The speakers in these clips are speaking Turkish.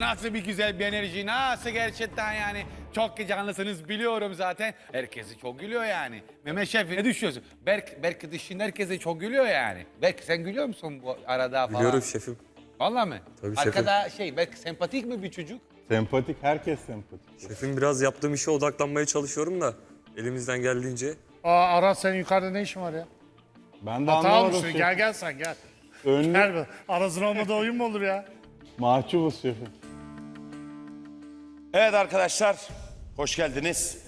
Nasıl bir güzel bir enerji, nasıl gerçekten yani. Çok canlısınız biliyorum zaten. Herkesi çok gülüyor yani. Mehmet Şef ne düşünüyorsun? Berk, Berk dışında herkese çok gülüyor yani. Berk sen gülüyor musun bu arada falan? Biliyorum şefim. Vallahi mi? Tabii şefim. Arkada şey Berk sempatik mi bir çocuk? Sempatik, herkes sempatik. Şefim biraz yaptığım işe odaklanmaya çalışıyorum da elimizden geldiğince. Aa Aras senin yukarıda ne işin var ya? Ben de Hata anlamadım şef. Gel gel sen gel. Önlü Gel be. Aras'ın olmadığı oyun mu olur ya? mahcubuz şefim. Evet arkadaşlar, hoş geldiniz.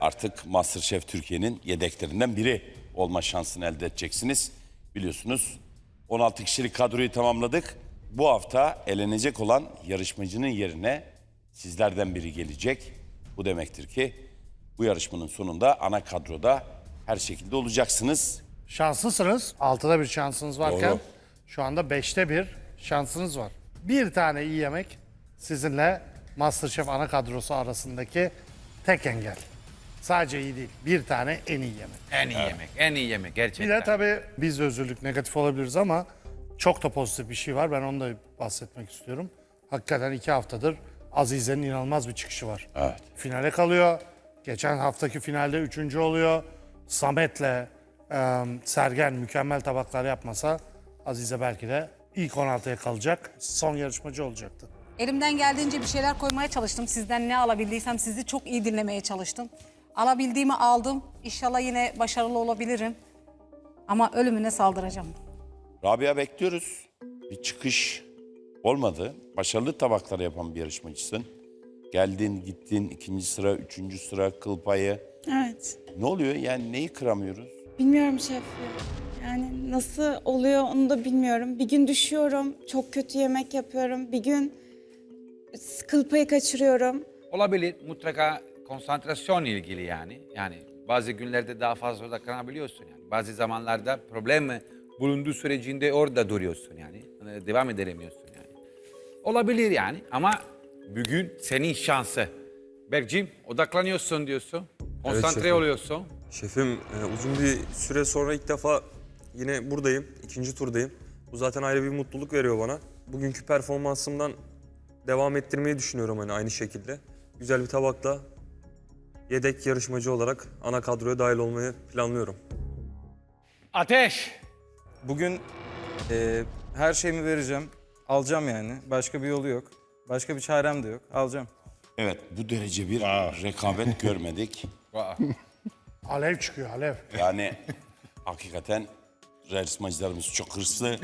Artık Masterchef Türkiye'nin yedeklerinden biri olma şansını elde edeceksiniz. Biliyorsunuz 16 kişilik kadroyu tamamladık. Bu hafta elenecek olan yarışmacının yerine sizlerden biri gelecek. Bu demektir ki bu yarışmanın sonunda ana kadroda her şekilde olacaksınız. Şanslısınız. Altıda bir şansınız varken Doğru. şu anda beşte bir şansınız var. Bir tane iyi yemek sizinle Masterchef ana kadrosu arasındaki tek engel. Sadece iyi değil. Bir tane en iyi yemek. En iyi yemek, en iyi yemek Bir gerçekten. de tabii biz de özürlük negatif olabiliriz ama çok da pozitif bir şey var. Ben onu da bahsetmek istiyorum. Hakikaten iki haftadır Azize'nin inanılmaz bir çıkışı var. Evet. Finale kalıyor. Geçen haftaki finalde üçüncü oluyor. Samet'le e, Sergen mükemmel tabaklar yapmasa Azize belki de ilk 16'ya kalacak. Son yarışmacı olacaktı. Elimden geldiğince bir şeyler koymaya çalıştım. Sizden ne alabildiysem sizi çok iyi dinlemeye çalıştım. Alabildiğimi aldım. İnşallah yine başarılı olabilirim. Ama ölümüne saldıracağım. Rabia bekliyoruz. Bir çıkış olmadı. Başarılı tabaklar yapan bir yarışmacısın. Geldin, gittin, ikinci sıra, üçüncü sıra, kıl payı. Evet. Ne oluyor? Yani neyi kıramıyoruz? Bilmiyorum şef. Yani nasıl oluyor onu da bilmiyorum. Bir gün düşüyorum, çok kötü yemek yapıyorum. Bir gün kıl payı kaçırıyorum. Olabilir mutlaka konsantrasyon ilgili yani. Yani bazı günlerde daha fazla odaklanabiliyorsun yani. Bazı zamanlarda problem bulunduğu sürecinde orada duruyorsun yani. Hani Devam edemiyorsun yani. Olabilir yani ama bugün senin şansı. Berk'cim odaklanıyorsun diyorsun. Konsantre şefim. oluyorsun. Şefim e, uzun bir süre sonra ilk defa yine buradayım. ikinci turdayım. Bu zaten ayrı bir mutluluk veriyor bana. Bugünkü performansımdan devam ettirmeyi düşünüyorum hani aynı şekilde. Güzel bir tabakla yedek yarışmacı olarak ana kadroya dahil olmayı planlıyorum. Ateş. Bugün e, her şeyimi vereceğim. Alacağım yani. Başka bir yolu yok. Başka bir çarem de yok. Alacağım. Evet, bu derece bir rekabet görmedik. Alev çıkıyor alev. Yani hakikaten yarışmacılarımız çok hırslı.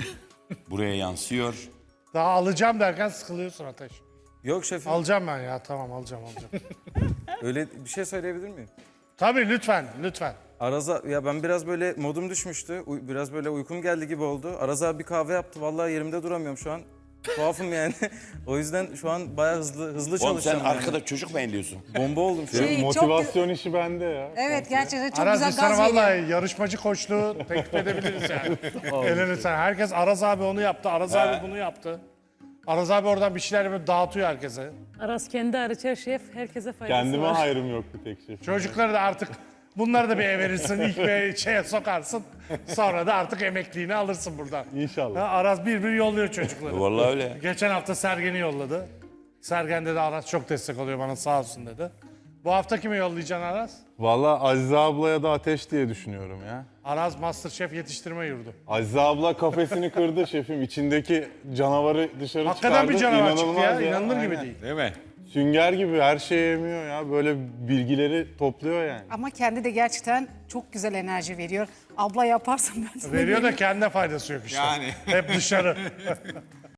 Buraya yansıyor. Daha alacağım derken sıkılıyorsun Ateş. Yok şefim. Alacağım ben ya tamam alacağım alacağım. Öyle bir şey söyleyebilir miyim? Tabii lütfen lütfen. Araza ya ben biraz böyle modum düşmüştü. Uy- biraz böyle uykum geldi gibi oldu. Araz abi bir kahve yaptı. Vallahi yerimde duramıyorum şu an. Tuhafım yani. o yüzden şu an bayağı hızlı hızlı Oğlum sen çalışacağım. yani. arkada çocuk mu elliyorsun? Bomba oldum şu an. Şey, çok Motivasyon işi bende ya. Evet gerçekten çok Araz güzel biz sana gaz veriyor. vallahi yarışmacı koçluğu teklif edebiliriz yani. Elenirsen. Herkes Araz abi onu yaptı, Araz abi bunu yaptı. Araz abi oradan bir şeyler böyle dağıtıyor herkese. Aras kendi hariç her şef herkese faydası Kendime var. hayrım yok bir tek şef. Çocukları da artık bunları da bir ev verirsin, ilk bir şeye sokarsın. Sonra da artık emekliğini alırsın buradan. İnşallah. Ha, Araz bir bir yolluyor çocukları. Vallahi öyle. Geçen hafta Sergen'i yolladı. Sergen dedi Aras çok destek oluyor bana sağ olsun dedi. Bu hafta kimi yollayacaksın Aras? Valla Azize ablaya da ateş diye düşünüyorum ya. Aras Masterchef yetiştirme yurdu. Azize abla kafesini kırdı şefim. İçindeki canavarı dışarı Hakikaten çıkardı. bir canavar çıktı İnanılmaz ya, inanılır gibi Aynen. değil. Değil mi? Sünger gibi her şeyi yemiyor ya. Böyle bilgileri topluyor yani. Ama kendi de gerçekten çok güzel enerji veriyor. Abla yaparsan ben sana Veriyor da kendine faydası yok işte. Yani. Hep dışarı.